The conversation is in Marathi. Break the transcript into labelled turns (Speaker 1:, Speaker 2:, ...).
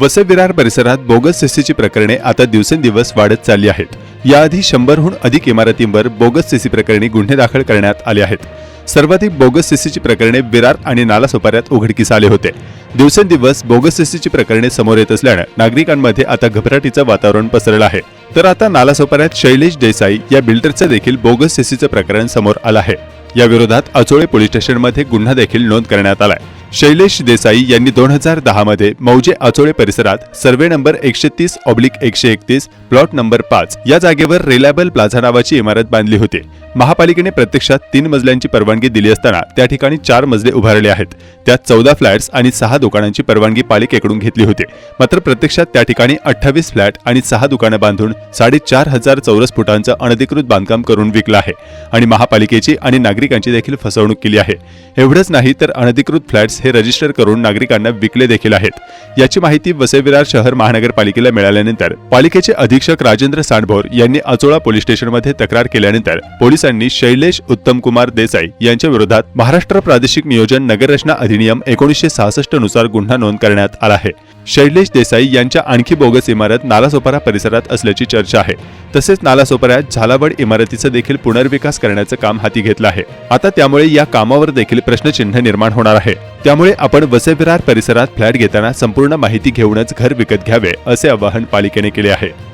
Speaker 1: वसे विरार परिसरात बोगस सीसीची प्रकरणे आता दिवसेंदिवस वाढत चालली आहेत. याआधी शंभरहून अधिक इमारतींवर बोगस सीसी प्रकरणी गुन्हे दाखल करण्यात आले आहेत. सर्वाधिक बोगस सीसीची प्रकरणे विरार आणि नालासोपाऱ्यात उघडकीस आले होते. दिवसेंदिवस बोगस सीसीची प्रकरणे समोर येत असल्यानं नागरिकांमध्ये आता घबराटीचं वातावरण पसरलं आहे. तर आता नालासोपाऱ्यात शैलेश देसाई या बिल्डरचं देखील बोगस सीसीचं प्रकरण समोर आलं आहे. या विरोधात अचोळे पोलीस स्टेशनमध्ये गुन्हा देखील नोंद करण्यात आलाय. शैलेश देसाई यांनी दोन हजार दहा मध्ये मौजे आचोळे परिसरात सर्वे नंबर एकशे तीस ऑब्लिक एकशे एकतीस प्लॉट नंबर पाच या जागेवर रिलायबल प्लाझा नावाची इमारत बांधली होती. महापालिकेने प्रत्यक्षात तीन मजल्यांची परवानगी दिली असताना त्या ठिकाणी चार मजले उभारले आहेत. त्यात चौदा फ्लॅट्स आणि सहा दुकानांची परवानगी पालिकेकडून घेतली होती. मात्र प्रत्यक्षात त्या ठिकाणी अठ्ठावीस फ्लॅट आणि सहा दुकानं बांधून साडेचार हजार चौरस फुटांचं अनधिकृत बांधकाम करून विकलं आहे आणि महापालिकेची आणि नागरिकांची देखील फसवणूक केली आहे. एवढंच नाही तर अनधिकृत फ्लॅट्स हे रजिस्टर करून नागरिकांना विकले देखील आहेत. याची माहिती वसईविरार शहर महानगरपालिकेला मिळाल्यानंतर पालिकेचे अधीक्षक राजेंद्र सांडभोर यांनी अचोळा पोलीस स्टेशनमध्ये तक्रार केल्यानंतर पोलीस पोलिसांनी शैलेश उत्तमकुमार देसाई यांच्या विरोधात महाराष्ट्र प्रादेशिक नियोजन नगररचना अधिनियम एकोणीसशे सहासष्टनुसार गुन्हा नोंद करण्यात आला आहे. शैलेश देसाई यांच्या आणखी बोगस इमारत नालासोपारा परिसरात असल्याची चर्चा आहे. तसेच नालासोपाऱ्यात झालावड इमारतीचं देखील पुनर्विकास करण्याचं काम हाती घेतलं आहे. आता त्यामुळे या कामावर देखील प्रश्नचिन्ह निर्माण होणार आहे. त्यामुळे आपण वसेबिरार परिसरात फ्लॅट घेताना संपूर्ण माहिती घेऊनच घर विकत घ्यावे असे आवाहन पालिकेने केले आहे.